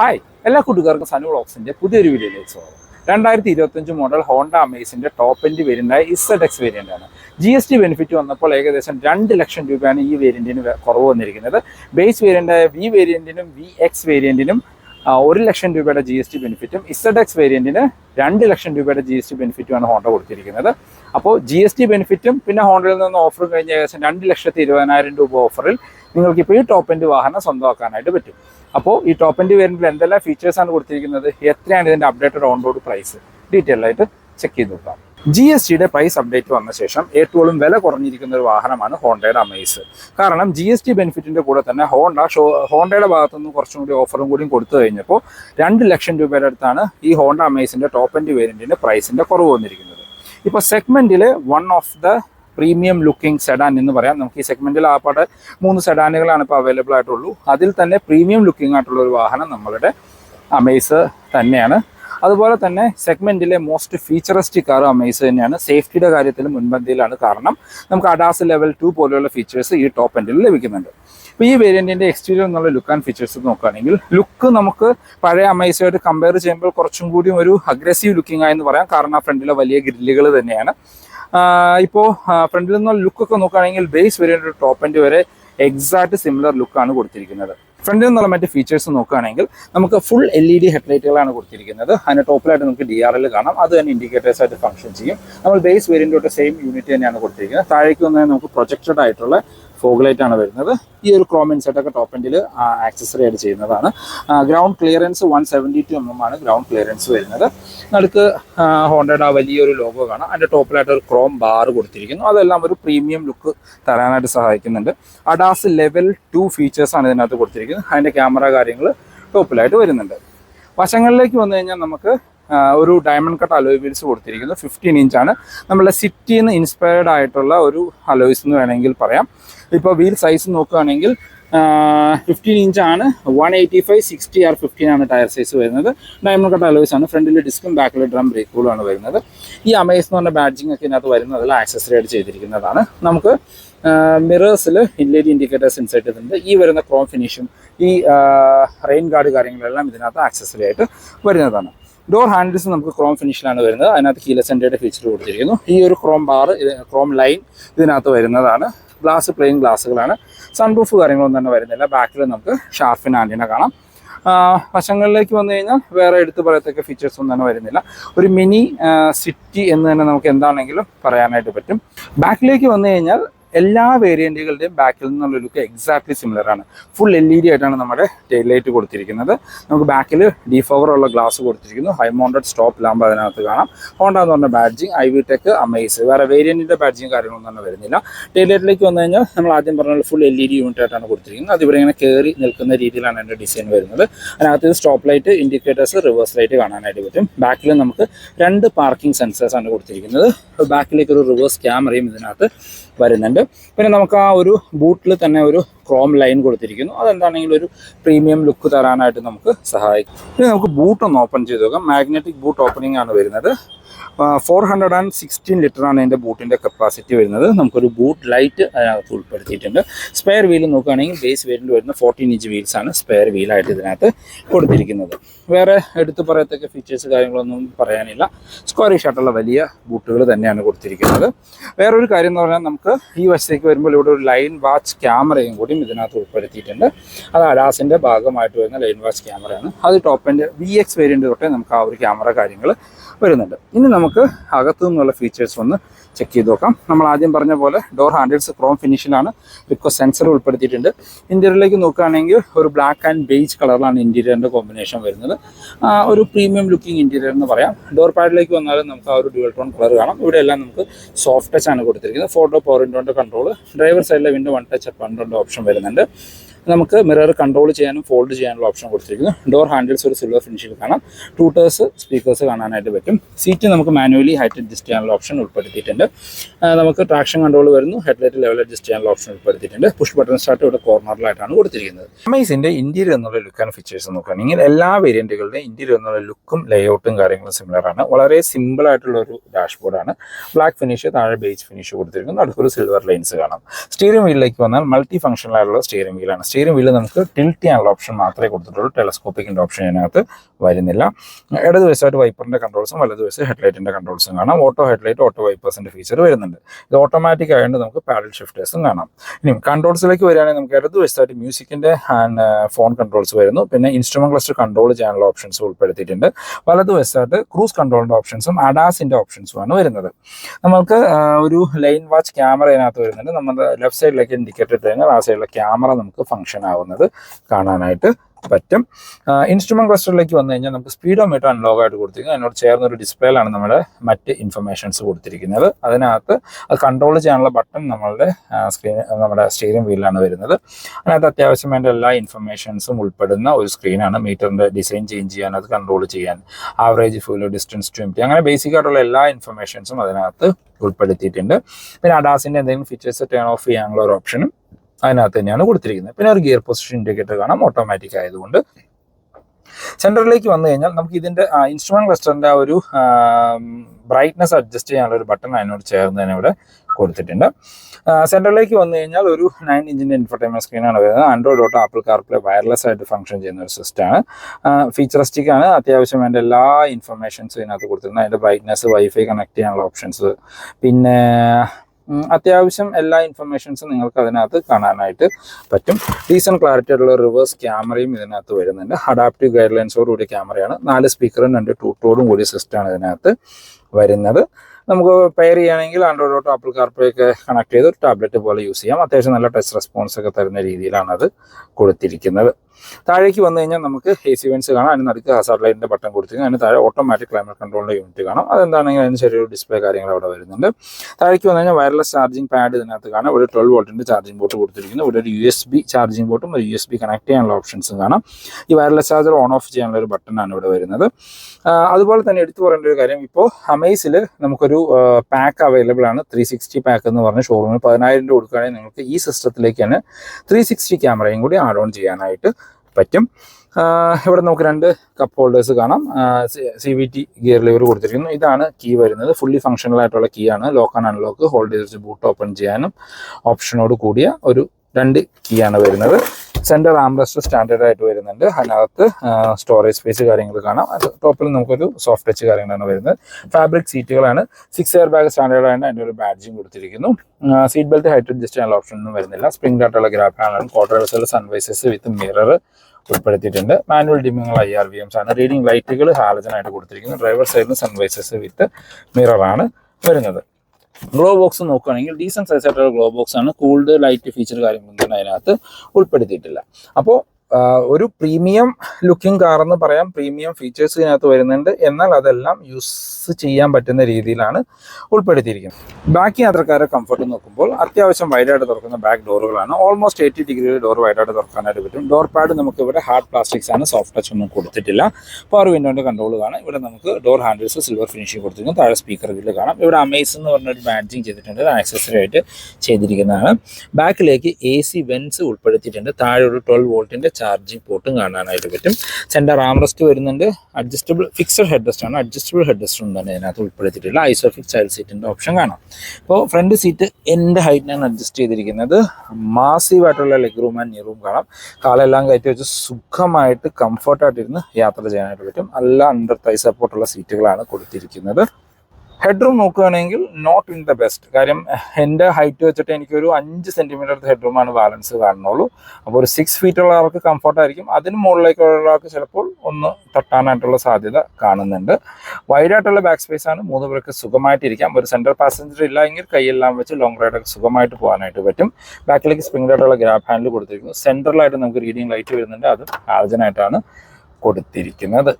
Hi എല്ലാ കൂട്ടുകാർക്കും സനു ബ്ലോക്സിന്റെ പുതിയൊരു വീഡിയോയിലേക്ക് സ്വാഗതം. രണ്ടായിരത്തി ഇരുപത്തഞ്ച് മോഡൽ ഹോണ്ട അമേസിന്റെ ടോപ്പ് എൻഡ് വേരിയന്റായ ഇസഡ് എക്സ് വേരിയന്റ് ആണ്. ജി എസ് ടി ബെനിഫിറ്റ് വന്നപ്പോൾ ഏകദേശം രണ്ട് ലക്ഷം രൂപയാണ് ഈ വേരിയന്റിന് കുറവ് വന്നിരിക്കുന്നത്. ബേസ് വേരിയന്റായ വി വേരിയന്റിനും വി എക്സ് വേരിയന്റിനും ഒരു ലക്ഷം രൂപയുടെ ജി എസ് ടി ബെനിഫിറ്റും ഇസഡ് എക്സ് വേരിയന്റിന് രണ്ട് ലക്ഷം രൂപയുടെ ജി എസ് ടി ബെനിഫിറ്റുമാണ് ഹോണ്ട കൊടുത്തിരിക്കുന്നത്. അപ്പോൾ ജി എസ് ടി ബെനിഫിറ്റും പിന്നെ ഹോണ്ടയിൽ നിന്ന് ഓഫറും കഴിഞ്ഞ ഏകദേശം രണ്ട് ലക്ഷത്തി ഇരുപതിനായിരം രൂപ ഓഫറിൽ നിങ്ങൾക്ക് ഇപ്പോൾ ഈ ടോപ്പ് എൻഡ് വാഹനം സ്വന്തമാക്കാനായിട്ട് പറ്റും. അപ്പോൾ ഈ ടോപ്പ് എൻഡ് വേരിയന്റിൽ എന്തെല്ലാം ഫീച്ചേഴ്സാണ് കൊടുത്തിരിക്കുന്നത്? എത്രയാണ് ഇതിന്റെ updated on road price detail ആയിട്ട് ചെക്ക് ചെയ്ത് നോക്കാം. ജി എസ് ടിയുടെ പ്രൈസ് അപ്ഡേറ്റ് വന്ന ശേഷം ഏറ്റവും വില കുറഞ്ഞിരിക്കുന്ന ഒരു വാഹനമാണ് ഹോണ്ടയുടെ അമേസ് കാരണം ജി എസ് ടി ബെനിഫിറ്റിന്റെ കൂടെ തന്നെ ഹോണ്ട ഷോ ഹോണ്ടയുടെ ഭാഗത്തുനിന്ന് കുറച്ചും കൂടി ഓഫറും കൂടിയും കൊടുത്തു കഴിഞ്ഞപ്പോൾ രണ്ട് ലക്ഷം രൂപയുടെ അടുത്താണ് ഈ ഹോണ്ട അമേസിന്റെ ടോപ്പ് എൻഡ് വേരിയന്റിന്റെ പ്രൈസിന്റെ കുറവ് വന്നിരിക്കുന്നത്. ഇപ്പോൾ സെഗ്മെന്റിൽ one of the premium looking sedan എന്ന് പറയാം. നമുക്ക് ഈ സെഗ്മെന്റിൽ ആപ്പാടെ മൂന്ന് സെഡാനുകളാണ് ഇപ്പോൾ അവൈലബിൾ ആയിട്ടുള്ളൂ. അതിൽ തന്നെ പ്രീമിയം ലുക്കിംഗ് ആയിട്ടുള്ള ഒരു വാഹനം നമ്മളുടെ അമേസ് തന്നെയാണ്. അതുപോലെ തന്നെ സെഗ്മെന്റിലെ മോസ്റ്റ് ഫീച്ചറിസ്റ്റിക് കാർ അമേസ് തന്നെയാണ്. സേഫ്റ്റിയുടെ കാര്യത്തിൽ മുൻപന്തിയിലാണ് കാരണം നമുക്ക് അഡാസ് ലെവൽ ടു പോലെയുള്ള ഫീച്ചേഴ്സ് ഈ ടോപ്പ് എൻഡിൽ ലഭിക്കുന്നുണ്ട്. അപ്പോൾ ഈ വേരിയന്റിന്റെ എക്സ്റ്റീരിയർ എന്നുള്ള ലുക്ക് ആൻഡ് ഫീച്ചേഴ്സ് നോക്കുകയാണെങ്കിൽ ലുക്ക് നമുക്ക് പഴയ അമേസുമായിട്ട് കമ്പയർ ചെയ്യുമ്പോൾ കുറച്ചും കൂടി ഒരു അഗ്രസീവ് ലുക്കിംഗ് ആയെന്ന് പറയാം. കാരണം ഫ്രണ്ടിലെ വലിയ ഗ്രില്ലുകൾ തന്നെയാണ്. ഇപ്പോൾ ഫ്രണ്ടിൽ നിന്നുള്ള ലുക്കൊക്കെ നോക്കുകയാണെങ്കിൽ ബേസ് വേരിയന്റ് ടോപ്പ് എൻഡ് വരെ എക്സാക്ട് സിമിലർ ലുക്കാണ് കൊടുത്തിരിക്കുന്നത്. ഫ്രണ്ടിൽ നിന്നുള്ള മറ്റ് ഫീച്ചേഴ്സ് നോക്കുകയാണെങ്കിൽ നമുക്ക് ഫുൾ എൽ ഇ ഡി ഹെഡ്ലൈറ്റുകളാണ് കൊടുത്തിരിക്കുന്നത്. അതിന് ടോപ്പിലായിട്ട് നമുക്ക് ഡി ആർ എൽ കാണാം. അത് തന്നെ ഇൻഡിക്കേറ്റേഴ്സ് ആയിട്ട് ഫംഗ്ഷൻ ചെയ്യും. നമ്മൾ ബേസ് വേരിയന്റ് സെയിം യൂണിറ്റ് തന്നെയാണ് കൊടുത്തിരിക്കുന്നത്. താഴേക്ക് വന്നാൽ നമുക്ക് പ്രൊജക്റ്റഡ് ആയിട്ടുള്ള ഫോഗ് ലൈറ്റ് ആണ് വരുന്നത്. ഈ ഒരു ക്രോമിൻ സെറ്റൊക്കെ ടോപ്പ് എൻഡിൽ ആക്സസറി ആയിട്ട് ചെയ്യുന്നതാണ്. Ground clearance one seventy two M M ആണ് ഗ്രൗണ്ട് ക്ലിയറൻസ് വരുന്നത്. നടുക്ക് ഹോണ്ടയുടെ ആ വലിയൊരു ലോഗോ കാണാം. അതിന്റെ ടോപ്പിലായിട്ട് ഒരു ക്രോം ബാർ കൊടുത്തിരിക്കുന്നു. അതെല്ലാം ഒരു പ്രീമിയം ലുക്ക് തരാനായിട്ട് സഹായിക്കുന്നുണ്ട്. അഡാസ് ലെവൽ ടു ഫീച്ചേഴ്സാണ് ഇതിനകത്ത് കൊടുത്തിരിക്കുന്നത്. അതിന്റെ ക്യാമറ കാര്യങ്ങൾ ടോപ്പിലായിട്ട് വരുന്നുണ്ട്. വശങ്ങളിലേക്ക് വന്നു കഴിഞ്ഞാൽ നമുക്ക് ഒരു ഡയമണ്ട് കട്ട് അലോയ് കൊടുത്തിരിക്കുന്നു ഫിഫ്റ്റീൻ ഇഞ്ചാണ് നമ്മളെ സിറ്റിയിൽ നിന്ന് ഇൻസ്പയർഡ് ആയിട്ടുള്ള ഒരു അലോയ്സ് എന്ന് വേണമെങ്കിൽ പറയാം. ഇപ്പോൾ വീൽ സൈസ് നോക്കുകയാണെങ്കിൽ ഫിഫ്റ്റീൻ ഇഞ്ചാണ് one eighty five sixty R fifteen ആണ് ടയർ സൈസ് വരുന്നത്. ഡയമണ്ട് കട്ട് അലോയ്സ് ആണ്. ഫ്രണ്ടിൽ ഡിസ്കും ബാക്കിൽ ഡ്രം ബ്രേക്കുകളും ആണ് വരുന്നത്. ഈ അമേസ് എന്ന് പറഞ്ഞ ബാഡ്ജിങ് ഒക്കെ ഇതിനകത്ത് വരുന്നതിൽ ആക്സസറി ആയിട്ട് ചെയ്തിരിക്കുന്നതാണ്. നമുക്ക് മിറേഴ്സിൽ ഇൻലേറ്റ് ഇൻഡിക്കേറ്റേഴ്സ് ഇൻസൈറ്റ് ചെയ്തിട്ടുണ്ട്. ഈ വരുന്ന ക്രോം ഫിനിഷും ഈ റെയിൻ ഗാർഡ് കാര്യങ്ങളെല്ലാം ഇതിനകത്ത് ആക്സസറി ആയിട്ട് വരുന്നതാണ്. ഡോർ ഹാൻഡിൽസ് നമുക്ക് ക്രോം ഫിനിഷിലാണ് വരുന്നത്. അതിനകത്ത് കീലസ് എൻഡയുടെ ഫീച്ചർ കൊടുത്തിരിക്കുന്നു. ഈ ഒരു ക്രോം ബാർ ക്രോം ലൈൻ ഇതിനകത്ത് വരുന്നതാണ്. ഗ്ലാസ് പ്ലെയിൻ ഗ്ലാസ്സുകളാണ് സൺപ്രൂഫ് കാര്യങ്ങളൊന്നും തന്നെ വരുന്നില്ല. ബാക്കിൽ നമുക്ക് ഷാർഫിൻ ആന്റിന കാണാം. വശങ്ങളിലേക്ക് വന്നു കഴിഞ്ഞാൽ വേറെ എടുത്തു പറയത്തക്ക ഫീച്ചേഴ്സ് ഒന്നും തന്നെ വരുന്നില്ല. ഒരു മിനി സിറ്റി എന്ന് തന്നെ നമുക്ക് എന്താണെങ്കിലും പറയാനായിട്ട് പറ്റും. ബാക്കിലേക്ക് വന്നു കഴിഞ്ഞാൽ എല്ലാ വേരിയന്റുകളുടെയും ബാക്കിൽ നിന്നുള്ള ലുക്ക് എക്സാക്ട്ലി സിമിലർ ആണ്. ഫുൾ എൽ ഇ ഡി ആയിട്ടാണ് നമ്മുടെ ടെയിൽ ലൈറ്റ് കൊടുത്തിരിക്കുന്നത്. നമുക്ക് ബാക്കിൽ ഡീഫോവർ ഉള്ള ഗ്ലാസ് കൊടുത്തിരിക്കുന്നു. ഹൈ മൗണ്ടഡ് സ്റ്റോപ്പ് ലാമ്പ് അതിനകത്ത് കാണാം. ഹോണ്ട എന്ന് പറഞ്ഞ badging I V tech Amaze വേറെ വേരിയന്റിന്റെ ബാഡ്ജിങ് കാര്യങ്ങളൊന്നും തന്നെ വരുന്നില്ല. ടെയിൽ ലൈറ്റിലേക്ക് വന്നു കഴിഞ്ഞാൽ നമ്മൾ ആദ്യം പറഞ്ഞ full L E D unit ആയിട്ടാണ് കൊടുത്തിരിക്കുന്നത്. അതിവിടെ ഇങ്ങനെ കയറി നിൽക്കുന്ന രീതിയിലാണ് എന്റെ ഡിസൈൻ വരുന്നത്. അതിനകത്ത് stop light indicators reverse light കാണാനായിട്ട് പറ്റും. ബാക്കിൽ നമുക്ക് രണ്ട് പാർക്കിംഗ് സെൻസേഴ്സ് ആണ് കൊടുത്തിരിക്കുന്നത്. ബാക്കിലേക്ക് ഒരു റിവേഴ്സ് ക്യാമറയും ഇതിനകത്ത് വരുന്നുണ്ട്. പിന്നെ നമുക്ക് ആ ഒരു ബൂട്ടിൽ തന്നെ ഒരു ക്രോം ലൈൻ കൊടുത്തിരിക്കുന്നു. അതെന്താണെങ്കിലും ഒരു പ്രീമിയം ലുക്ക് തരാനായിട്ട് നമുക്ക് സഹായിക്കും. പിന്നെ നമുക്ക് ബൂട്ട് ഒന്ന് ഓപ്പൺ ചെയ്ത് നോക്കാം. മാഗ്നറ്റിക് ബൂട്ട് ഓപ്പണിംഗ് ആണ് വരുന്നത്. ഫോർ ഹൺഡ്രഡ് ആൻഡ് സിക്സ്റ്റീൻ ലിറ്ററാണ് ഇതിന്റെ ബൂട്ടിന്റെ കപ്പാസിറ്റി വരുന്നത്. നമുക്കൊരു ബൂട്ട് ലൈറ്റ് അതിനകത്ത് ഉൾപ്പെടുത്തിയിട്ടുണ്ട്. സ്പെയർ വീൽ നോക്കുകയാണെങ്കിൽ ബേസ് വേരിയന്റ് വരുന്ന ഫോർട്ടീൻ ഇഞ്ച് വീൽസ് ആണ് സ്പെയർ വീലായിട്ട് ഇതിനകത്ത് കൊടുത്തിരിക്കുന്നത്. വേറെ എടുത്തു പറയത്തക്ക ഫീച്ചേഴ്സ് കാര്യങ്ങളൊന്നും പറയാനില്ല. സ്ക്വയറിഷ് ആയിട്ടുള്ള വലിയ ബൂട്ടുകൾ തന്നെയാണ് കൊടുത്തിരിക്കുന്നത്. വേറൊരു കാര്യം എന്ന് പറഞ്ഞാൽ നമുക്ക് ഈ വശത്തേക്ക് വരുമ്പോൾ ഇവിടെ ഒരു ലൈൻ വാച്ച് ക്യാമറയും കൂടിയും ഇതിനകത്ത് ഉൾപ്പെടുത്തിയിട്ടുണ്ട്. അത് അഡാസിന്റെ ഭാഗമായിട്ട് വരുന്ന ലൈൻ വാച്ച് ക്യാമറയാണ് അത് ടോപ്പിന്റെ വി എക്സ് വേരിയന്റ് തൊട്ടേ നമുക്ക് ആ ഒരു ക്യാമറ കാര്യങ്ങൾ വരുന്നുണ്ട്. ഇനി നമുക്ക് അകത്തു നിന്നുള്ള ഫീച്ചേഴ്സ് ഒന്ന് ചെക്ക് ചെയ്ത് നോക്കാം. നമ്മൾ ആദ്യം പറഞ്ഞ പോലെ ഡോർ ഹാൻഡിൽസ് ക്രോം ഫിനിഷിലാണ് റിക്വ സെൻസർ ഉൾപ്പെടുത്തിയിട്ടുണ്ട്. ഇന്റീരിയറിലേക്ക് നോക്കുകയാണെങ്കിൽ ഒരു ബ്ലാക്ക് ആൻഡ് ബേജ് കളറിലാണ് ഇന്റീരിയറിന്റെ കോമ്പിനേഷൻ വരുന്നത്. ഒരു പ്രീമിയം ലുക്കിംഗ് ഇന്റീരിയർ എന്ന് പറയാം. ഡോർ പാഡിലേക്ക് വന്നാലും നമുക്ക് ആ ഒരു ഡ്യുവൽ ടോൺ കളർ കാണാം. ഇവിടെ എല്ലാം നമുക്ക് സോഫ്റ്റ് ടച്ച് ആണ് കൊടുത്തിരിക്കുന്നത്. ഫോട്ടോ പവർ വിൻഡോന്റെ കൺട്രോൾ ഡ്രൈവർ സൈഡിലെ വിൻഡോ വൺ ടച്ച് അപ്പ് വൺഡോന്റെ ഓപ്ഷൻ വരുന്നുണ്ട്. നമുക്ക് മിറർ കൺട്രോൾ ചെയ്യാനും ഫോൾഡ് ചെയ്യാനുള്ള ഓപ്ഷൻ കൊടുത്തിരിക്കുന്നു. ഡോർ ഹാൻഡിൽസ് ഒരു സിൽവർ ഫിനിഷിൽ കാണാം. ടൂട്ടേഴ്സ് സ്പീക്കേഴ്സ് കാണാനായിട്ട് പറ്റും. സീറ്റ് നമുക്ക് മാനുവലി ഹൈറ്റ് അഡ്ജസ്റ്റ് ചെയ്യാനുള്ള ഓപ്ഷൻ ഉൾപ്പെടുത്തിയിട്ടുണ്ട്. നമുക്ക് ട്രാക്ഷൻ കൺട്രോൾ വരുന്നു. ഹെഡ്ലൈറ്റ് ലെവൽ അഡ്ജസ്റ്റ് ചെയ്യാനുള്ള ഓപ്ഷൻ ഉൾപ്പെടുത്തിയിട്ടുണ്ട്. പുഷ് ബട്ടൺ സ്റ്റാർട്ട് ഇവിടെ കോർണറിലായിട്ടാണ് കൊടുത്തിരിക്കുന്നത്. എമൈസിന്റെ ഇന്റീരിയർ എന്നുള്ള ലുക്ക് ആൻഡ് ഫീച്ചേഴ്സ് നോക്കുകയാണെങ്കിൽ എല്ലാ വേരിയന്റുകളുടെ ഇന്റീരിയർ എന്നുള്ള ലുക്കും ലേഔട്ടും കാര്യങ്ങളും സിമിലറാണ് വളരെ സിമ്പിൾ ആയിട്ടുള്ള ഒരു ഡാഷ്ബോർഡാണ് ബ്ലാക്ക് ഫിനിഷ് താഴെ ബേജ് ഫിനിഷ് കൊടുത്തിരിക്കുന്നു. അടുത്തൊരു സിൽവർ ലൈൻസ് കാണാം. സ്റ്റിയറിംഗ് വീലിലേക്ക് വന്നാൽ മൾട്ടി ഫംഗ്ഷണൽ ആയിട്ടുള്ള സ്റ്റിയറിംഗ് വീലാണ് സ്റ്റിയറിംഗ് വീൽ നമുക്ക് ടിൽറ്റ് ചെയ്യാനുള്ള ഓപ്ഷൻ മാത്രമേ കൊടുത്തിട്ടുള്ളൂ. ടെലസ്കോപ്പിക്കിന്റെ ഓപ്ഷൻ ഇതിനകത്ത് വരുന്നില്ല. ഇടതുവശമായിട്ട് വൈപ്പറിന്റെ കൺട്രോൾസും വലതുവശം ഹെഡ്ലൈറ്റിന്റെ കൺട്രോൾസും കാണാം. ഓട്ടോ ഹെഡ്ലൈറ്റ് ഓട്ടോ വൈപ്പേഴ്സിന്റെ ഫീച്ചർ വരുന്നുണ്ട്. ഇത് ഓട്ടോമാറ്റിക് ആയതുകൊണ്ട് നമുക്ക് പാഡൽ ഷിഫ്റ്റേഴ്സും കാണാം. ഇനി കൺട്രോൾസിലേക്ക് വരികയാണെങ്കിൽ നമുക്ക് ഇടതുവശത്തായിട്ട് മ്യൂസിക്കിന്റെ ഫോൺ കൺട്രോൾസ് വരുന്നു. പിന്നെ ഇൻസ്ട്രുമെന്റ് ക്ലസ്റ്റർ കൺട്രോൾ ചെയ്യാനുള്ള ഓപ്ഷൻസ് ഉൾപ്പെടുത്തിയിട്ടുണ്ട്. വലതുവശത്തായിട്ട് ക്രൂസ് കൺട്രോളിന്റെ ഓപ്ഷൻസും അഡാസിന്റെ ഓപ്ഷൻസുമാണ് വരുന്നത്. നമുക്ക് ഒരു ലൈൻ വാച്ച് ക്യാമറ ഇതിനകത്ത് വരുന്നുണ്ട്. നമ്മുടെ ലെഫ്റ്റ് സൈഡിലേക്ക് ഇൻഡിക്കേറ്റർ ഇട്ട് കഴിഞ്ഞാൽ ആ സൈഡിലെ ക്യാമറ നമുക്ക് ഫംഗ്ഷൻ ആവുന്നത് കാണാനായിട്ട് പറ്റും. ഇൻസ്ട്രുമെന്റ് ക്ലസ്റ്ററിലേക്ക് വന്നു കഴിഞ്ഞാൽ നമുക്ക് സ്പീഡോമീറ്റർ അൺലോഗ് ആയിട്ട് കൊടുത്തിരിക്കുന്നത് അതിനോട് ചേർന്നൊരു ഡിസ്പ്ലേയിലാണ് നമ്മുടെ മറ്റ് ഇൻഫർമേഷൻസ് കൊടുത്തിരിക്കുന്നത്. അതിനകത്ത് അത് കൺട്രോൾ ചെയ്യാനുള്ള ബട്ടൺ നമ്മളുടെ സ്ക്രീൻ നമ്മുടെ സ്റ്റിയറിംഗ് വീലിലാണ് വരുന്നത്. അതിനകത്ത് അത്യാവശ്യം വേണ്ട എല്ലാ ഇൻഫർമേഷൻസും ഉൾപ്പെടുന്ന ഒരു സ്ക്രീനാണ് മീറ്ററിന്റെ ഡിസൈൻ ചേഞ്ച് ചെയ്യാൻ അത് കൺട്രോൾ ചെയ്യാൻ average fuel distance to empty അങ്ങനെ ബേസിക് ആയിട്ടുള്ള എല്ലാ ഇൻഫർമേഷൻസും അതിനകത്ത് ഉൾപ്പെടുത്തിയിട്ടുണ്ട്. പിന്നെ അഡാസിന്റെ എന്തെങ്കിലും ഫീച്ചേഴ്സ് ടേൺ ഓഫ് ചെയ്യാനുള്ള ഒരു ഓപ്ഷനും അതിനകത്ത് തന്നെയാണ് കൊടുത്തിരിക്കുന്നത്. പിന്നെ ഒരു ഗിയർ പൊസിഷൻ ഇൻഡിക്കേറ്റർ കാണാം. ഓട്ടോമാറ്റിക് ആയതുകൊണ്ട് സെന്ററിലേക്ക് വന്നു കഴിഞ്ഞാൽ നമുക്ക് ഇതിന്റെ ഇൻസ്ട്രുമെന്റ് ക്ലസ്റ്ററിന്റെ ആ ഒരു ബ്രൈറ്റ്നസ് അഡ്ജസ്റ്റ് ചെയ്യാനുള്ള ഒരു ബട്ടൺ അതിനോട് ചേർന്ന് തന്നെ ഇവിടെ കൊടുത്തിട്ടുണ്ട്. സെന്ററിലേക്ക് വന്നു കഴിഞ്ഞാൽ ഒരു നയൻ ഇഞ്ചിന്റെ ഇൻഫർടൈൻമെന്റ് സ്ക്രീനാണ് വരുന്നത്. Android Auto Apple CarPlay wireless ആയിട്ട് ഫംഗ്ഷൻ ചെയ്യുന്ന ഒരു സിസ്റ്റമാണ് ഫീച്ചറിസ്റ്റിക് ആണ്. അത്യാവശ്യം വേണ്ട എല്ലാ ഇൻഫർമേഷൻസും ഇതിനകത്ത് കൊടുത്തിട്ടുണ്ട്. അതിന്റെ ബ്രൈറ്റ്നസ് വൈഫൈ കണക്ട് ചെയ്യാനുള്ള ഓപ്ഷൻസ് പിന്നെ അത്യാവശ്യം എല്ലാ ഇൻഫർമേഷൻസും നിങ്ങൾക്ക് അതിനകത്ത് കാണാനായിട്ട് പറ്റും. ഡീസന്റ് ക്ലാരിറ്റി ആയിട്ടുള്ള റിവേഴ്സ് ക്യാമറയും ഇതിനകത്ത് വരുന്നുണ്ട്. അഡാപ്റ്റീവ് ഗൈഡ് ലൈൻസോട് കൂടിയ ക്യാമറയാണ് നാല് സ്പീക്കറും രണ്ട് ടൂട്ടോടും കൂടിയ സിസ്റ്റമാണ് ഇതിനകത്ത് വരുന്നത്. നമുക്ക് പെയർ ചെയ്യുകയാണെങ്കിൽ ആൻഡ്രോയിഡ് ഓട്ടോ ആപ്പിൾ കാർപ്ലേ ഒക്കെ കണക്ട് ചെയ്ത് ഒരു ടാബ്ലറ്റ് പോലെ യൂസ് ചെയ്യാം. അത്യാവശ്യം നല്ല ടച്ച് റെസ്പോൺസ് ഒക്കെ തരുന്ന രീതിയിലാണ് അത് കൊടുത്തിരിക്കുന്നത്. താഴേക്ക് വന്നു കഴിഞ്ഞാൽ നമുക്ക് എ സി വെൻസ് കാണാം. അതിന് നടുക്ക് ഹസാർഡ് ലൈറ്റിന്റെ ബട്ടൺ കൊടുത്തിരിക്കുന്നു അതിന് താഴെ ഓട്ടോമാറ്റിക് ക്ലൈമറ്റ് കൺട്രോളിന്റെ യൂണിറ്റ് കാണാം. അതെന്താണെങ്കിൽ അതിന് ചെറിയൊരു ഡിസ്പ്ലേ കാര്യങ്ങൾ അവിടെ വരുന്നുണ്ട്. താഴേക്ക് വന്നു കഴിഞ്ഞാൽ വയർലെസ് ചാർജിങ് പാഡ് ഇതിനകത്ത് കാണാം. ഒരു ട്വൽവ് വോൾട്ടിന്റെ ചാർജിംഗ് ബോട്ട് കൊടുത്തിരിക്കുന്നു. ഇവിടെ ഒരു യു എസ് ബി ചാർജിങ് ബോട്ടും ഒരു യു എസ് ബി കണക്ട് ചെയ്യാനുള്ള ഓപ്ഷൻസും കാണാം. ഈ വയർലെസ് ചാർജർ ഓൺ ഓഫ് ചെയ്യാനുള്ള ഒരു ബട്ടണാണ് ഇവിടെ വരുന്നത്. അതുപോലെ തന്നെ എടുത്തു പറയേണ്ട ഒരു കാര്യം. ഇപ്പോൾ അമേസിൽ നമുക്കൊരു പാക്ക് അവൈലബിൾ ആണ്. ത്രീ സിക്സ്റ്റി പാക്ക് എന്ന് പറഞ്ഞ ഷോറൂമിൽ പതിനായിരം രൂപ കൊടുക്കുകയാണെങ്കിൽ നിങ്ങൾക്ക് ഈ സിസ്റ്റത്തിലേക്ക് തന്നെ ത്രീ സിക്സ്റ്റി ക്യാമറയും കൂടി ആഡ് ഓൺ ചെയ്യാനായിട്ട് പറ്റും. ഇവിടെ നമുക്ക് രണ്ട് കപ്പ് ഹോൾഡേഴ്സ് കാണാം. C V T gear lever കൊടുത്തിരിക്കുന്നു. ഇതാണ് കീ വരുന്നത്. ഫുള്ളി ഫങ്ഷണൽ ആയിട്ടുള്ള കീ ആണ്. Lock and unlock holders boot open ചെയ്യാനും ഓപ്ഷനോട് കൂടിയ ഒരു രണ്ട് കീ ആണ് വരുന്നത്. സെന്റർ ആംബ്രസ്റ്റ് സ്റ്റാൻഡേർഡ് ആയിട്ട് വരുന്നുണ്ട്. അതിനകത്ത് സ്റ്റോറേജ് സ്പേസ് കാര്യങ്ങൾ കാണാം. അത് ടോപ്പിൽ നമുക്കൊരു സോഫ്റ്റ് ടച്ച് കാര്യങ്ങളാണ് വരുന്നത്. ഫാബ്രിക് സീറ്റുകളാണ് സിക്സ് എയർ ബാഗ് സ്റ്റാൻഡേർഡ് ആയിട്ട് അതിന്റെ ഒരു ബാഡ്ജിങ് കൊടുത്തിരിക്കുന്നു. സീറ്റ് ബെൽറ്റ് ഹൈറ്റ് അഡ്ജസ്റ്റ് ചെയ്യാനുള്ള ഓപ്ഷൻ ഒന്നും വരുന്നില്ല. സ്പ്രിംഗ് ആയിട്ടുള്ള ഗ്രാഫ് ആണ്. Quarter sun visors with mirror ഉൾപ്പെടുത്തിയിട്ടുണ്ട്. മാനുവൽ ഡിമ്മിങ്ങൾ ഐ ആർ വി എംസ് ആണ്. റീഡിംഗ് ലൈറ്റുകൾ ഹാലജൻ ആയിട്ട് കൊടുത്തിരിക്കുന്നു. ഡ്രൈവർ സൈഡിൽ സൺവൈസസ് വിത്ത് മിററാണ് വരുന്നത്. ഗ്ലോ ബോക്സ് നോക്കുകയാണെങ്കിൽ ഡീസന്റ് സൈസ് ആയിട്ടുള്ള ഗ്ലോ ബോക്സ് ആണ്. കൂൾഡ് ലൈറ്റ് ഫീച്ചർ കാര്യങ്ങളൊന്നും അതിനകത്ത് ഉൾപ്പെടുത്തിയിട്ടില്ല. അപ്പോൾ ഒരു പ്രീമിയം ലുക്കിംഗ് കാർ എന്ന് പറയാം. പ്രീമിയം ഫീച്ചേഴ്സ് ഇതിനകത്ത് വരുന്നുണ്ട്. എന്നാൽ അതെല്ലാം യൂസ് ചെയ്യാൻ പറ്റുന്ന രീതിയിലാണ് ഉൾപ്പെടുത്തിയിരിക്കുന്നത്. ബാക്കി യാത്രക്കാരെ കംഫർട്ട് നോക്കുമ്പോൾ അത്യാവശ്യം വൈഡായിട്ട് തുറക്കുന്ന ബാക്ക് ഡോറുകളാണ് ഓൾമോസ്റ്റ് എയ്റ്റി ഡിഗ്രി ഡോർ വൈഡായിട്ട് തുറക്കാനായിട്ട് പറ്റും. ഡോർ പാഡ് നമുക്ക് ഇവിടെ ഹാർഡ് പ്ലാസ്റ്റിക്സ് ആണ്. സോഫ്റ്റ് ടച്ച് ഒന്നും കൊടുത്തിട്ടില്ല. പവർ കൺട്രോൾ കാണാം. ഇവിടെ നമുക്ക് ഡോർ ഹാൻഡിൽസ് സിൽവർ ഫിനിഷിംഗ് കൊടുത്തിരിക്കുന്നു. താഴെ സ്പീക്കർ വീട്ടിൽ കാണാം. ഇവിടെ അമേസ് എന്ന് പറഞ്ഞൊരു ബാഡ്ജിങ് ചെയ്തിട്ടുണ്ട്. ആക്സസറി ആയിട്ട് ചെയ്തിരിക്കുന്നതാണ്. ബാക്കിലേക്ക് എ സി വെൻസ് ഉൾപ്പെടുത്തിയിട്ടുണ്ട്. താഴെ ഒരു ട്വൽവ് വോൾട്ടിന്റെ ചാർജിങ് പോർട്ടും കാണാനായിട്ട് പറ്റും. സെന്റർ ആംറസ്റ്റ് വരുന്നുണ്ട്. അഡ്ജസ്റ്റബിൾ ഫിക്സഡ് ഹെഡ് റെസ്റ്റ് ആണ്. അഡ്ജസ്റ്റബിൾ ഹെഡ് റെസ്റ്റ് ഒന്നും തന്നെ ഇതിനകത്ത് ഉൾപ്പെടുത്തിയിട്ടില്ല. ഐസോഫിക് ചൈൽഡ് സീറ്റിന്റെ ഓപ്ഷൻ കാണാം. അപ്പോൾ ഫ്രണ്ട് സീറ്റ് എന്റെ ഹൈറ്റിനാണ് അഡ്ജസ്റ്റ് ചെയ്തിരിക്കുന്നത്. മാസീവ് ആയിട്ടുള്ള leg room and knee room കാണാം. കാലെല്ലാം കയറ്റി വെച്ച് സുഖമായിട്ട് കംഫർട്ടായിട്ടിരുന്ന് യാത്ര ചെയ്യാനായിട്ട് പറ്റും. നല്ല അണ്ടർ തൈ സപ്പോർട്ടുള്ള സീറ്റുകളാണ് കൊടുത്തിരിക്കുന്നത്. ഹെഡ് റൂം നോക്കുകയാണെങ്കിൽ നോട്ട് ഇൻ ദ ബെസ്റ്റ് കാര്യം എന്റെ ഹൈറ്റ് വെച്ചിട്ട് എനിക്കൊരു അഞ്ച് സെന്റിമീറ്റർ ഹെഡ് റൂമാണ് ബാലൻസ് കാണുന്നുള്ളൂ. അപ്പോൾ ഒരു സിക്സ് ഫീറ്റ് ഉള്ള ആൾക്ക് കംഫർട്ടായിരിക്കും അതിന് മുകളിലേക്കുള്ള ആൾക്ക് ചിലപ്പോൾ ഒന്ന് തട്ടാനായിട്ടുള്ള സാധ്യത കാണുന്നുണ്ട്. വൈഡായിട്ടുള്ള ബാക്ക് സ്പേസ് ആണ്. മൂന്ന് പേർക്ക് സുഖമായിട്ടിരിക്കാം. ഒരു സെൻട്രൽ പാസഞ്ചർ ഇല്ല എങ്കിൽ കൈയെല്ലാം വെച്ച് ലോങ് റൈഡൊക്കെ സുഖമായിട്ട് പോകാനായിട്ട് പറ്റും. ബാക്കിലേക്ക് സ്പ്രിംഗ് ആയിട്ടുള്ള ഗ്രാബ് ഹാൻഡിൽ കൊടുത്തിരിക്കുന്നു. സെൻട്രലായിട്ട് നമുക്ക് റീഡിങ് ലൈറ്റ് വരുന്നുണ്ട്. അത് ആർജനായിട്ടാണ് കൊടുത്തിരിക്കുന്നത്.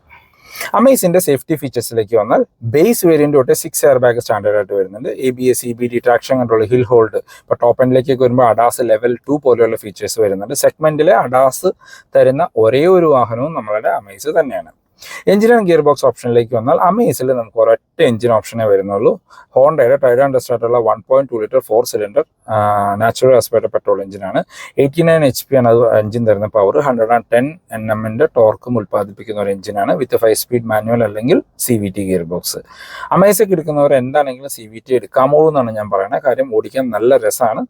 അമേസിന്റെ സേഫ്റ്റി ഫീച്ചേഴ്സിലേക്ക് വന്നാൽ ബേസ് വേരിയന്റ് തൊട്ട് സിക്സ് എയർ ബാഗ് സ്റ്റാൻഡേർഡ് ആയിട്ട് വരുന്നുണ്ട്. A B S E B D traction control hill hold ഇപ്പോൾ ടോപ്പ് എൻഡിലേക്കൊക്കെ വരുമ്പോൾ അഡാസ് ലെവൽ ടു പോലെയുള്ള ഫീച്ചേഴ്സ് വരുന്നുണ്ട്. സെഗ്മെന്റിലെ അഡാസ് തരുന്ന ഒരേ ഒരു വാഹനവും നമ്മളുടെ അമേസ് തന്നെയാണ്. എഞ്ചിൻ ആൻഡ് ഗിയർ ബോക്സ് ഓപ്ഷനിലേക്ക് വന്നാൽ അമേസിൽ നമുക്ക് ഒരൊറ്റ ഒരൊറ്റ എഞ്ചിൻ ഓപ്ഷനേ വരുന്നുള്ളൂ. ഹോണ്ടയുടെ ടൈഡ് and ഡെസ്റ്റായിട്ടുള്ള one point two litre four cylinder natural aspect petrol എഞ്ചിനാണ് എയ്റ്റി നയൻ എച്ച് പി ആണ് അത് എഞ്ചിൻ തരുന്ന power hundred and ten N എമ്മിന്റെ ടോർക്കും ഉൽപ്പാദിപ്പിക്കുന്ന ഒരു എഞ്ചിനാണ് വിത്ത് ഫൈവ് സ്പീഡ് മാനുവൽ അല്ലെങ്കിൽ C V T gear box അമേസൊക്കെ എടുക്കുന്നവർ എന്താണെങ്കിലും സി വി ടി എടുക്കാമോളൂ എന്നാണ് ഞാൻ പറയുന്നത്. കാര്യം ഓടിക്കാൻ നല്ല രസമാണ്.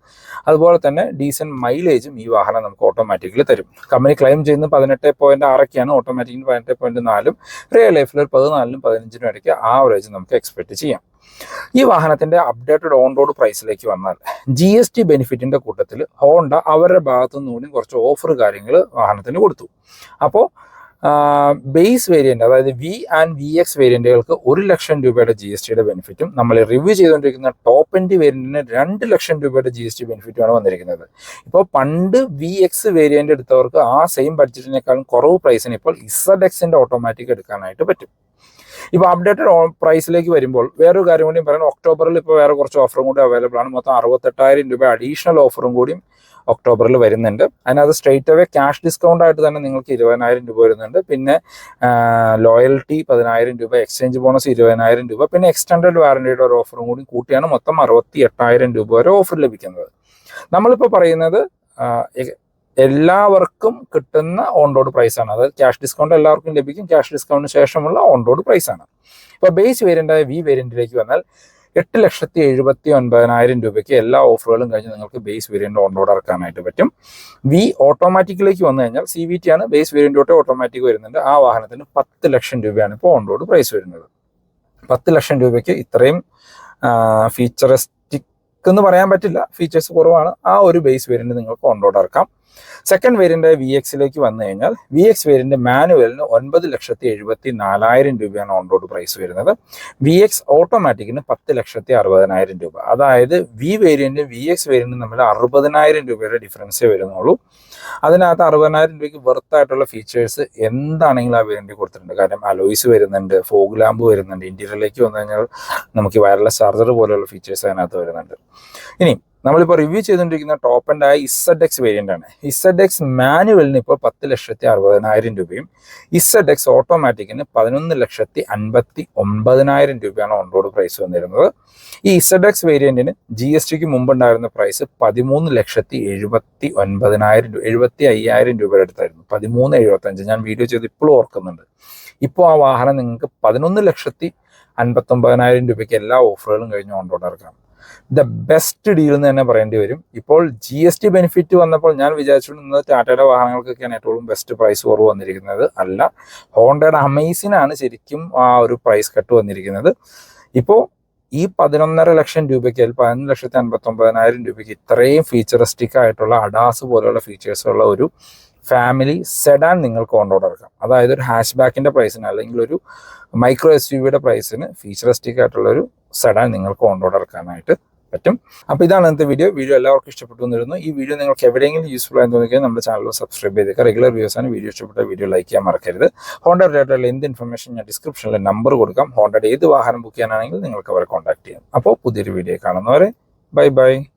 അതുപോലെ തന്നെ ഡീസന്റ് മൈലേജും ഈ വാഹനം നമുക്ക് ഓട്ടോമാറ്റിക്കലി തരും. കമ്പനി ക്ലെയിം ചെയ്യുന്ന പതിനെട്ട് പോയിന്റ് ആറൊക്കെയാണ് ഓട്ടോമാറ്റിക്കിന് പതിനെട്ട് പോയിന്റ് നാലും റിയൽ ലൈഫിൽ ഒരു പതിനാലിനും പതിനഞ്ചിനും ഇടയ്ക്ക് ആവറേജ് നമുക്ക് എക്സ്പെക്ട് ചെയ്യാം. ഈ വാഹനത്തിന്റെ അപ്ഡേറ്റഡ് ഓൺ റോഡ് പ്രൈസിലേക്ക് വന്നാൽ ജി എസ് ടി ബെനിഫിറ്റിന്റെ കൂട്ടത്തിൽ ഹോണ്ട അവരുടെ ഭാഗത്തു നിന്നുകൂടി കുറച്ച് ഓഫർ കാര്യങ്ങൾ വാഹനത്തിന് കൊടുത്തു. അപ്പോൾ ബേസ് വേരിയന്റ് അതായത് വി ആൻഡ് വി എക്സ് വേരിയന്റുകൾക്ക് ഒരു ലക്ഷം രൂപയുടെ ജി എസ് ടിയുടെ ബെനിഫിറ്റും നമ്മൾ റിവ്യൂ ചെയ്തുകൊണ്ടിരിക്കുന്ന ടോപ്പ് എൻഡ് വേരിയന്റിന് രണ്ട് ലക്ഷം രൂപയുടെ ജി എസ് ടി ബെനിഫിറ്റുമാണ് വന്നിരിക്കുന്നത്. ഇപ്പോൾ പണ്ട് വി എക്സ് വേരിയന്റ് എടുത്തവർക്ക് ആ സെയിം ബഡ്ജറ്റിനേക്കാളും കുറവ് പ്രൈസിന് ഇപ്പോൾ ഇസഡ് എക്സിന്റെ ഓട്ടോമാറ്റിക് എടുക്കാനായിട്ട് പറ്റും. ഇപ്പോൾ അപ്ഡേറ്റഡ് പ്രൈസിലേക്ക് വരുമ്പോൾ വേറൊരു കാര്യം കൂടി പറയുന്നത് ഒക്ടോബറിൽ ഇപ്പോൾ വേറെ കുറച്ച് ഓഫറും കൂടി അവൈലബിൾ ആണ്. മൊത്തം അറുപത്തെട്ടായിരം രൂപ അഡീഷണൽ ഓഫറും കൂടിയും ഒക്ടോബറിൽ വരുന്നുണ്ട്. അതിനകത്ത് സ്ട്രേറ്റ് അവേ ക്യാഷ് ഡിസ്കൗണ്ട് ആയിട്ട് തന്നെ നിങ്ങൾക്ക് ഇരുപതിനായിരം രൂപ വരുന്നുണ്ട്. പിന്നെ ലോയൽറ്റി പതിനായിരം രൂപ എക്സ്ചേഞ്ച് ബോണസ് ഇരുപതിനായിരം രൂപ പിന്നെ എക്സ്റ്റൻഡഡ് വാറണ്ടിയുടെ ഒരു ഓഫറും കൂടി കൂട്ടിയാണ് മൊത്തം അറുപത്തി എട്ടായിരം രൂപ വരെ ഓഫർ ലഭിക്കുന്നത്. നമ്മളിപ്പോൾ പറയുന്നത് എല്ലാവർക്കും കിട്ടുന്ന ഓൺ റോഡ് ആണ്. അതായത് ക്യാഷ് ഡിസ്കൗണ്ട് എല്ലാവർക്കും ലഭിക്കും. ക്യാഷ് ഡിസ്കൗണ്ടിന് ശേഷമുള്ള ഓൺ റോഡ് ആണ്. ഇപ്പോൾ ബേസ് വേരിയന്റായ വി വേരിയന്റിലേക്ക് വന്നാൽ എട്ട് ലക്ഷത്തി എഴുപത്തി ഒൻപതിനായിരം രൂപയ്ക്ക് എല്ലാ ഓഫറുകളും കഴിഞ്ഞ് നിങ്ങൾക്ക് ബേസ് വേരിയന്റ് ഓൺ റോഡ് ഇറക്കാനായിട്ട് പറ്റും. വി ഓട്ടോമാറ്റിക്കിലേക്ക് വന്നു കഴിഞ്ഞാൽ സി വി ടി ആണ്. ബേസ് വേരിയന്റ് തൊട്ട് ഓട്ടോമാറ്റിക് വരുന്നുണ്ട്. ആ വാഹനത്തിന് പത്ത് ലക്ഷം രൂപയാണ് ഇപ്പോൾ ഓൺ റോഡ് പ്രൈസ് വരുന്നത്. പത്ത് ലക്ഷം രൂപയ്ക്ക് ഇത്രയും ഫീച്ചറിസ്റ്റിക് എന്ന് പറയാൻ പറ്റില്ല. ഫീച്ചേഴ്സ് കുറവാണ്. ആ ഒരു ബേസ് വേരിയന്റ് നിങ്ങൾക്ക് ഓൺ റോഡ് ഇറക്കാം. സെക്കൻഡ് വേരിയന്റ് വി എക്സിലേക്ക് വന്നു കഴിഞ്ഞാൽ വി എക്സ് വേരിയന്റ് മാനുവലിന് ഒൻപത് ലക്ഷത്തി എഴുപത്തി നാലായിരം രൂപയാണ് ഓൺ റോഡ് പ്രൈസ് വരുന്നത്. വി എക്സ് ഓട്ടോമാറ്റിക്കിന് പത്ത് ലക്ഷത്തി അറുപതിനായിരം രൂപ. അതായത് V variant V X variant തമ്മിൽ അറുപതിനായിരം രൂപയുടെ ഡിഫറൻസേ വരുന്നുള്ളൂ. അതിനകത്ത് അറുപതിനായിരം രൂപയ്ക്ക് വെർത്തായിട്ടുള്ള ഫീച്ചേഴ്സ് എന്താണെങ്കിലും ആ വേരിയന്റ് കൊടുത്തിട്ടുണ്ട്. കാരണം അലോയ്സ് വരുന്നുണ്ട് ഫോഗ് ലാമ്പ് വരുന്നുണ്ട് ഇന്റീരിയറിലേക്ക് വന്നു കഴിഞ്ഞാൽ നമുക്ക് വയർലെസ് ചാർജർ പോലെയുള്ള ഫീച്ചേഴ്സ് അതിനകത്ത് വരുന്നുണ്ട്. ഇനി നമ്മളിപ്പോൾ റിവ്യൂ ചെയ്തുകൊണ്ടിരിക്കുന്ന ടോപ്പ് ആൻഡ് ആയ ഇസഡ് എക്സ് വേരിയന്റ് ആണ്. ഇസഡ് എക്സ് മാനുവലിന് ഇപ്പോൾ പത്ത് ലക്ഷത്തി അറുപതിനായിരം രൂപയും ഇസഡ് എക്സ് ഓട്ടോമാറ്റിക്കിന് പതിനൊന്ന് ലക്ഷത്തി അൻപത്തി ഒമ്പതിനായിരം രൂപയാണ് ഓൺ റോഡ് പ്രൈസ് വന്നിരുന്നത്. ഈ Z X variant G S tick മുമ്പുണ്ടായിരുന്ന പ്രൈസ് പതിമൂന്ന് ലക്ഷത്തി എഴുപത്തി ഒൻപതിനായിരം രൂപ എഴുപത്തി അയ്യായിരം രൂപയുടെ അടുത്തായിരുന്നു. പതിമൂന്ന് എഴുപത്തഞ്ച്. ഞാൻ വീഡിയോ ചെയ്ത് ഇപ്പോഴും ഓർക്കുന്നുണ്ട്. ഇപ്പോൾ ആ വാഹനം നിങ്ങൾക്ക് പതിനൊന്ന് ലക്ഷത്തി അൻപത്തൊമ്പതിനായിരം രൂപയ്ക്ക് എല്ലാ ഓഫറുകളും കഴിഞ്ഞ് ഓൺ റോഡ് ഇറക്കാം. ദ ബെസ്റ്റ് ഡീൽ എന്ന് തന്നെ പറയേണ്ടി വരും. ഇപ്പോൾ ജി എസ് ടി ബെനിഫിറ്റ് വന്നപ്പോൾ ഞാൻ വിചാരിച്ചിരുന്നത് ടാറ്റയുടെ വാഹനങ്ങൾക്കൊക്കെയാണ് ഏറ്റവും ബെസ്റ്റ് പ്രൈസ് കുറവ് വന്നിരിക്കുന്നത്. അല്ല ഹോണ്ടയുടെ അമേസിനാണ് ശരിക്കും ആ ഒരു പ്രൈസ് കട്ട് വന്നിരിക്കുന്നത്. ഇപ്പോൾ ഈ പതിനൊന്നര ലക്ഷം രൂപയ്ക്ക് അല്ലെങ്കിൽ പതിനൊന്ന് ലക്ഷത്തി അൻപത്തി ഒമ്പതിനായിരം രൂപയ്ക്ക് ഇത്രയും ഫീച്ചറിസ്റ്റിക് ആയിട്ടുള്ള അഡാസ് പോലെയുള്ള ഫീച്ചേഴ്സ് ഉള്ള ഒരു ഫാമിലി സെഡാൻ നിങ്ങൾക്ക് ഓൺറോഡ് ഇറക്കാം. അതായത് ഒരു ഹാഷ് ബാക്കിന്റെ പ്രൈസിന് അല്ലെങ്കിൽ ഒരു മൈക്രോ എസ് യു വിയുടെ പ്രൈസിന് ഫീച്ചറിസ്റ്റിക് ആയിട്ടുള്ള ഒരു സെഡാൻ നിങ്ങൾക്ക് ഓൺറോഡ് ഇറക്കാനായിട്ട് പറ്റും. അപ്പോൾ ഇതാണ് ഇന്നത്തെ വീഡിയോ വീഡിയോ എല്ലാവർക്കും ഇഷ്ടപ്പെട്ടു എന്നിരുന്നു. ഈ വീഡിയോ നിങ്ങൾക്ക് എവിടെയെങ്കിലും യൂസ്ഫുൾ ആയി തോന്നിയാൽ നമ്മുടെ ചാനൽ സബ്സ്ക്രൈബ് ചെയ്തേക്കുക. റെഗുലർ വ്യൂസ് ആണ്. വീഡിയോ ഇഷ്ടപ്പെട്ട വീഡിയോ ലൈക്ക് ചെയ്യാൻ മറക്കരുത്. ഹോണ്ട റിലേറ്റഡ് എന്ത് ഇൻഫർമേഷൻ ഞാൻ ഡിസ്ക്രിപ്ഷനിൽ നമ്പർ കൊടുക്കാം. ഹോണ്ടയുടെ ഏത് വാഹനം ബുക്ക് ചെയ്യാനാണെങ്കിൽ നിങ്ങൾക്ക് അവരെ കോൺടാക്ട് ചെയ്യാം. അപ്പോൾ പുതിയൊരു വീഡിയോ കാണുന്നവരെ ബൈ ബൈ